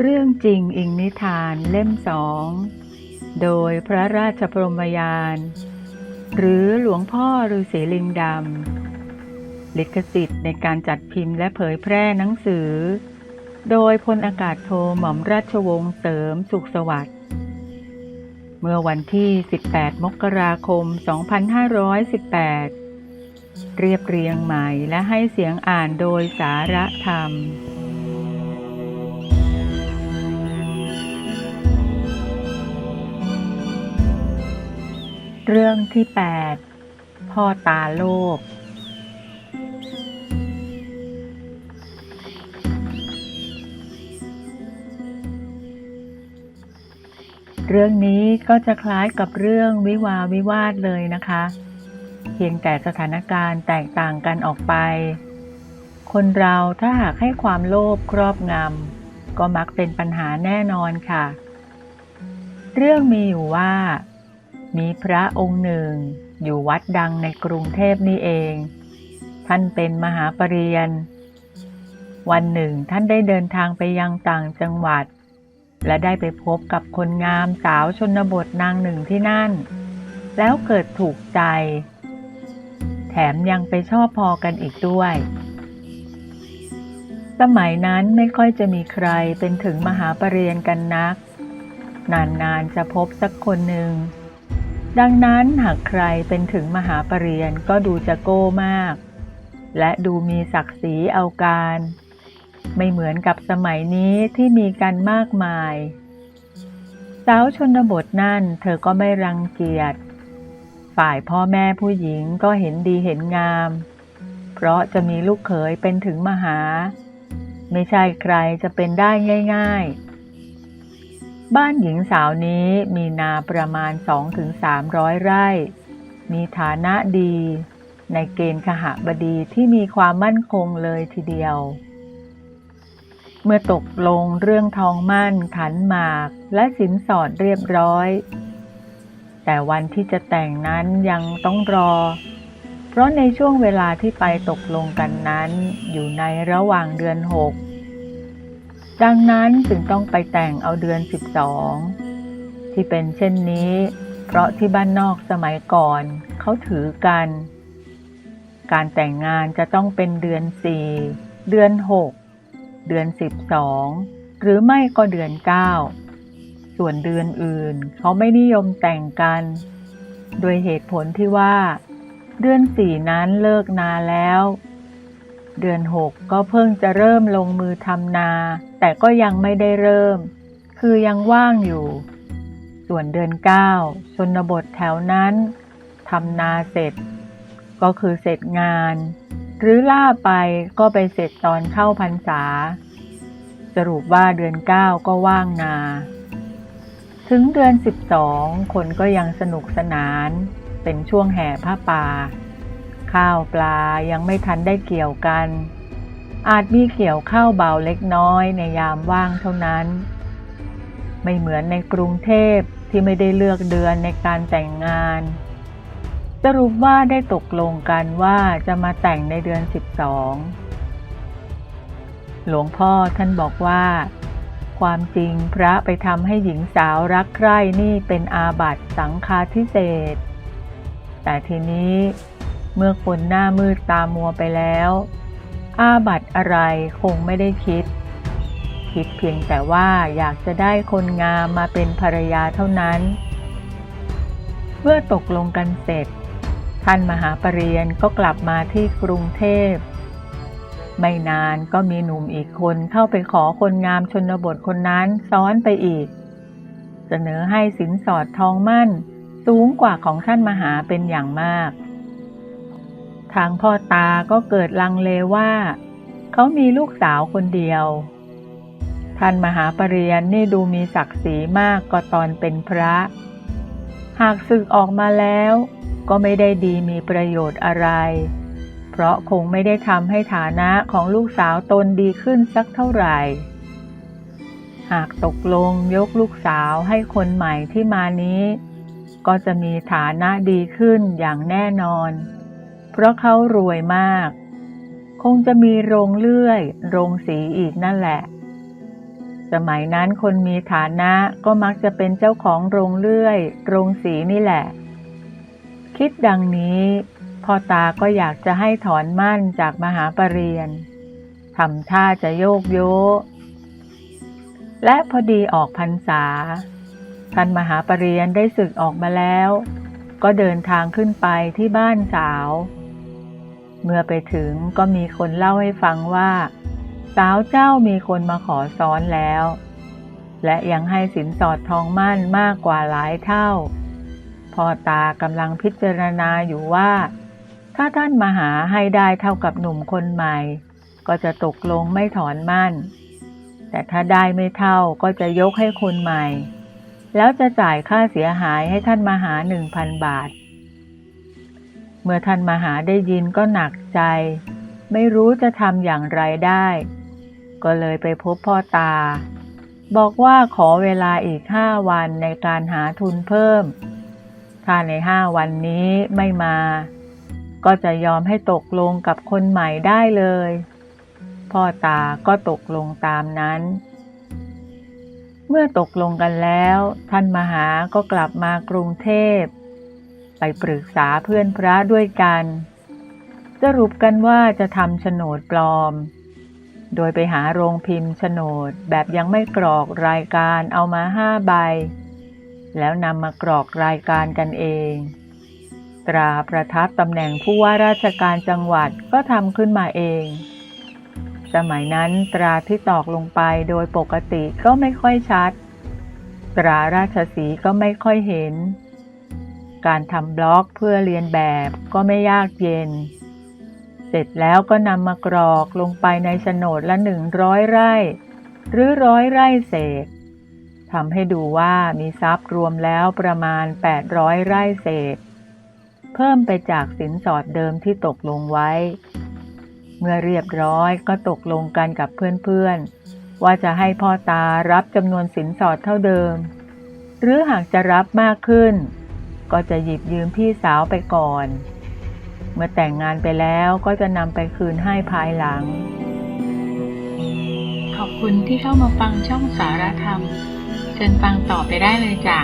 เรื่องจริงอิงนิทานเล่มสอง โดยพระราชพรมยาน หรือหลวงพ่อฤาษีลิงดำ ลิขสิทธิ์ในการจัดพิมพ์และเผยแพร่หนังสือ โดยพลอากาศโทหม่อมราชวงศ์เสริมสุขสวัสดิ์ เมื่อวันที่ 18 มกราคม 2518 เรียบเรียงใหม่และให้เสียงอ่านโดยสาระธรรม เรื่องที่ 8 พ่อตาโลภเรื่องนี้ก็จะคล้ายกับเรื่องวิวาวิวาทเลยนะคะ เพียงแต่สถานการณ์แตกต่างกันออกไป คนเราถ้าหากให้ความโลภครอบงำก็มักเป็นปัญหาแน่นอนค่ะ เรื่องมีอยู่ว่า มีพระองค์หนึ่ง อยู่วัดดังในกรุงเทพนี่เอง ท่านเป็นมหาปรริญญาวันหนึ่งท่านได้เดินทางไปยังต่างจังหวัด และได้ไปพบกับคนงามสาวชนบทนางหนึ่งที่นั่น แล้วเกิดถูกใจ แถมยังไปชอบพอกันอีกด้วย สมัยนั้นไม่ค่อยจะมีใครเป็นถึงมหาปรริญญากันนัก นานๆจะพบสักคนหนึ่ง ดังนั้นหากใครเป็นถึงมหาปรริญญก็ดูจะโก้มาก และดูมีศักดิ์ศรีเอาการ ไม่เหมือนกับสมัยนี้ที่มีกันมากมาย สาวชนบทนั่นเธอก็ไม่รังเกียจ ฝ่ายพ่อแม่ผู้หญิงก็เห็นดีเห็นงาม เพราะจะมีลูกเขยเป็นถึงมหา ไม่ใช่ใครจะเป็นได้ง่าย ๆ บ้านหญิงสาวนี้มีนาประมาณ 2-300 ไร่ มีฐานะดี ในเกณฑ์ขหบดีที่มีความมั่นคงเลยทีเดียว เมื่อตกลงเรื่องทองมั่นขันหมากและสินสอดเรียบร้อย แต่วันที่จะแต่งนั้นยังต้องรอ เพราะในช่วงเวลาที่ไปตกลงกันนั้นอยู่ในระหว่างเดือนหก ดังนั้นจึงต้องไปแต่งเอาเดือน 12 ที่เป็นเช่นนี้ เพราะที่บ้านนอกสมัยก่อนเขาถือกัน การแต่งงานจะต้องเป็นเดือน 4 เดือน 6 เดือน 12 หรือไม่ก็เดือน 9 ส่วนเดือนอื่นเขาไม่นิยมแต่งกัน โดยเหตุผลที่ว่า เดือนสี่นั้นเลิกนาแล้ว เดือนหกก็เพิ่งจะเริ่มลงมือทำนา แต่ก็ยังไม่ได้เริ่ม คือยังว่างอยู่ ส่วนเดือนเก้าชนบทแถวนั้นทำนาเสร็จ ก็คือเสร็จงาน หรือล่าไปก็ไปเสร็จตอนเข้าพรรษา สรุปว่าเดือนเก้าก็ว่างนา ถึงเดือน 12 คนก็ยังสนุกสนาน เป็นช่วงแห่ผ้าป่า ข้าวปลายังไม่ทันได้เกี่ยวกัน อาจมีเกี่ยวข้าวเบาเล็กน้อยในยามว่างเท่านั้น ไม่เหมือนในกรุงเทพที่ไม่ได้เลือกเดือนในการแต่งงาน สรุปว่าได้ตกลงกันว่าจะมาแต่งในเดือน 12 หลวงพ่อท่านบอกว่า ความจริงพระไปทำให้หญิงสาวรักใคร่นี่เป็นอาบัติสังฆาทิเศษแต่ทีนี้ เมื่อคนหน้ามืดตามัวไปแล้ว อาบัตอะไรคงไม่ได้คิด คิดเพียงแต่ว่าอยากจะได้คนงามมาเป็นภรรยาเท่านั้น เมื่อตกลงกันเสร็จ ท่านมหาปรริญญก็กลับมาที่กรุงเทพ ไม่นานก็มีหนุ่มอีกคนเข้าไปขอคนงามชนบทคนนั้นซ้อนไปอีก เสนอให้สินสอดทองมั่นสูงกว่าของท่านมหาเป็นอย่างมาก ทางพ่อตาก็เกิดลังเลว่า เขามีลูกสาวคนเดียว ท่านมหาปรริญญานี่ดูมีศักดิ์ศรีมากก็ตอนเป็นพระ หากศึกออกมาแล้ว ก็ไม่ได้ดีมีประโยชน์อะไร เพราะคงไม่ได้ทำให้ฐานะของลูกสาวตนดีขึ้นสักเท่าไหร่ หากตกลงยกลูกสาวให้คนใหม่ที่มานี้ ก็จะมีฐานะดีขึ้นอย่างแน่นอน เพราะเขารวยมาก คงจะมีโรงเลื่อย โรงสีอีกนั่นแหละ สมัยนั้นคนมีฐานะก็มักจะเป็นเจ้าของโรงเลื่อย โรงสีนี่แหละ คิดดังนี้พ่อตาก็อยากจะให้ถอนมั่นจากมหาปรริญญาทำท่าจะโยกโย และพอดีออกพรรษา ท่านมหาปรริญญาได้ศึกออกมาแล้ว ก็เดินทางขึ้นไปที่บ้านสาว เมื่อไปถึงก็มีคนเล่าให้ฟังว่า สาวเจ้ามีคนมาขอซ้อนแล้ว และยังให้สินสอดทองมั่นมากกว่าหลายเท่า พ่อตากำลังพิจารณาอยู่ว่า ถ้าท่านมาหาให้ได้เท่ากับหนุ่มคนใหม่ ก็จะตกลงไม่ถอนมั่น แต่ถ้าได้ไม่เท่าก็จะยกให้คนใหม่ แล้วจะจ่ายค่าเสียหายให้ท่านมาหาหนึ่งพันบาท เมื่อท่านมหาได้ยินก็หนักใจ ไม่รู้จะทำอย่างไรได้ ก็เลยไปพบพ่อตา บอกว่าขอเวลาอีกห้าวันในการหาทุนเพิ่ม ถ้าในห้าวันนี้ไม่มา ก็จะยอมให้ตกลงกับคนใหม่ได้เลย พ่อตาก็ตกลงตามนั้น เมื่อตกลงกันแล้ว ท่านมหาก็กลับมากรุงเทพ ไปปรึกษาเพื่อนพระด้วยกัน สรุปกันว่าจะทำโฉนดปลอม โดยไปหาโรงพิมพ์โฉนดแบบยังไม่กรอกรายการเอามาห้าใบ แล้วนำมากรอกรายการกันเอง ตราประทับตำแหน่งผู้ว่าราชการจังหวัดก็ทำขึ้นมาเอง สมัยนั้นตราที่ตอกลงไปโดยปกติก็ไม่ค่อยชัด ตราราชสีก็ไม่ค่อยเห็น การทำบล็อกเพื่อเรียนแบบก็ไม่ยากเย็น เสร็จแล้วก็นำมากรอกลงไปในโฉนดละหนึ่งร้อยไร่ หรือร้อยไร่เศษทำให้ดูว่ามีทรัพย์รวมแล้วประมาณ 800 ไร่เศษ เพิ่มไปจากสินสอดเดิมที่ตกลงไว้ เมื่อเรียบร้อยก็ตกลงกันกับเพื่อนๆ ว่าจะให้พ่อตารับจำนวนสินสอดเท่าเดิม หรือหากจะรับมากขึ้น ก็จะหยิบยืมพี่สาวไปก่อน เมื่อแต่งงานไปแล้วก็จะนำไปคืนให้ภายหลัง ขอบคุณที่เข้ามาฟังช่องสารธรรม เชิญฟังต่อไปได้เลยจ้ะ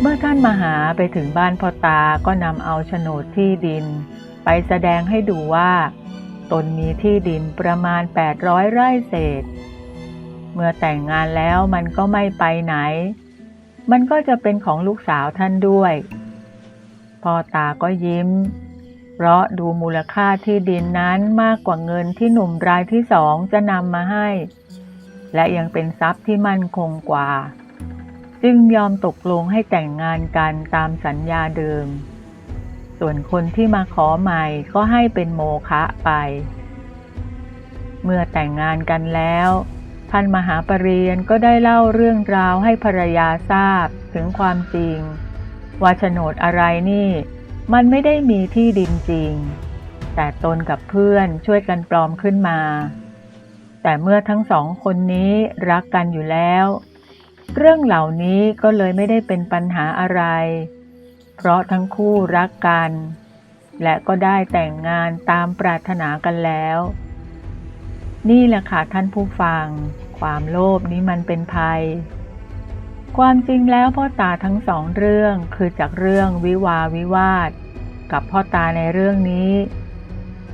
เมื่อท่านมาหาไปถึงบ้านพ่อตาก็นำเอาโฉนดที่ดิน ไปแสดงให้ดูว่า ตนมีที่ดินประมาณ 800 ไร่เศษ เมื่อแต่งงานแล้วมันก็ไม่ไปไหน มันก็จะเป็นของลูกสาวท่านด้วย พ่อตาก็ยิ้ม เพราะดูมูลค่าที่ดินนั้นมากกว่าเงินที่หนุ่มรายที่สองจะนำมาให้ และยังเป็นทรัพย์ที่มั่นคงกว่า จึงยอมตกลงให้แต่งงานกันตามสัญญาเดิม ส่วนคนที่มาขอใหม่ก็ให้เป็นโมฆะไป เมื่อแต่งงานกันแล้ว ท่านมหาปรริญญก็ได้เล่าเรื่องราวให้ภรรยาทราบถึงความจริง ว่าโฉนดอะไรนี่ มันไม่ได้มีที่ดินจริง แต่ตนกับเพื่อนช่วยกันปลอมขึ้นมา แต่เมื่อทั้งสองคนนี้รักกันอยู่แล้ว เรื่องเหล่านี้ก็เลยไม่ได้เป็นปัญหาอะไร เพราะทั้งคู่รักกัน และก็ได้แต่งงานตามปรารถนากันแล้ว นี่แหละค่ะท่านผู้ฟัง ความโลภนี้มันเป็นภัย ความจริงแล้วพ่อตาทั้งสองเรื่องคือจากเรื่องวิวาวิวาท กับพ่อตาในเรื่องนี้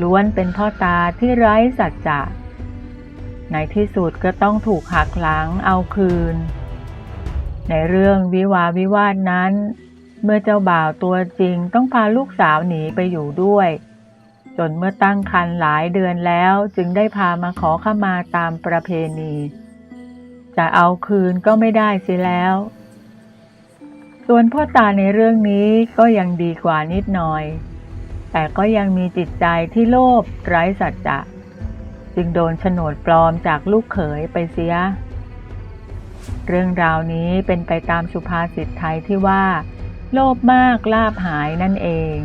ล้วนเป็นพ่อตาที่ไร้สัจจะในที่สุดก็ต้องถูกหักหลังเอาคืน ในเรื่องวิวาวิวาทนั้น เมื่อเจ้าบ่าวตัวจริงต้องพาลูกสาวหนีไปอยู่ด้วย จนเมื่อตั้งครรภ์หลายเดือนแล้วจึงได้พามาขอขมาตามประเพณี จะเอาคืนก็ไม่ได้เสิแล้ว ส่วนพ่อตาในเรื่องนี้ก็ยังดีกว่านิดหน่อย แต่ก็ยังมีจิตใจที่โลภไร้สัจจะจึงโดนโฉนดปลอมจากลูกเขยไปเสีย เรื่องราวนี้เป็นไปตามสุภาษิตไทยที่ว่า โลภมากลาบหายนั่นเอง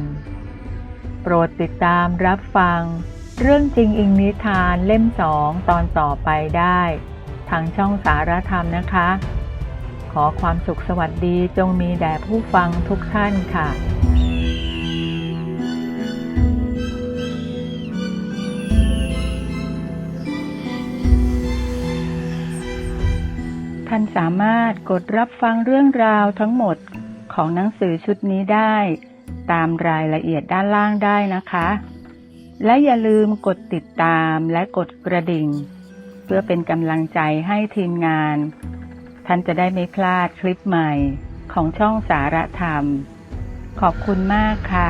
โปรดติดตามรับฟัง เรื่องจริงอิงนิทานเล่มสองตอนต่อไปได้ ทางช่องสารธรรมนะคะ ขอความสุขสวัสดีจงมีแด่ผู้ฟังทุกท่านค่ะ่านสามารถกดรับฟังเรื่องราวทั้งหมดของหนังสือชุดนี้ได้ ตามรายละเอียดด้านล่างได้นะคะ และอย่าลืมกดติดตามและกดกระดิ่ง เพื่อเป็นกำลังใจให้ทีมงาน ท่านจะได้ไม่พลาดคลิปใหม่ของช่องสารธรรม ขอบคุณมากค่ะ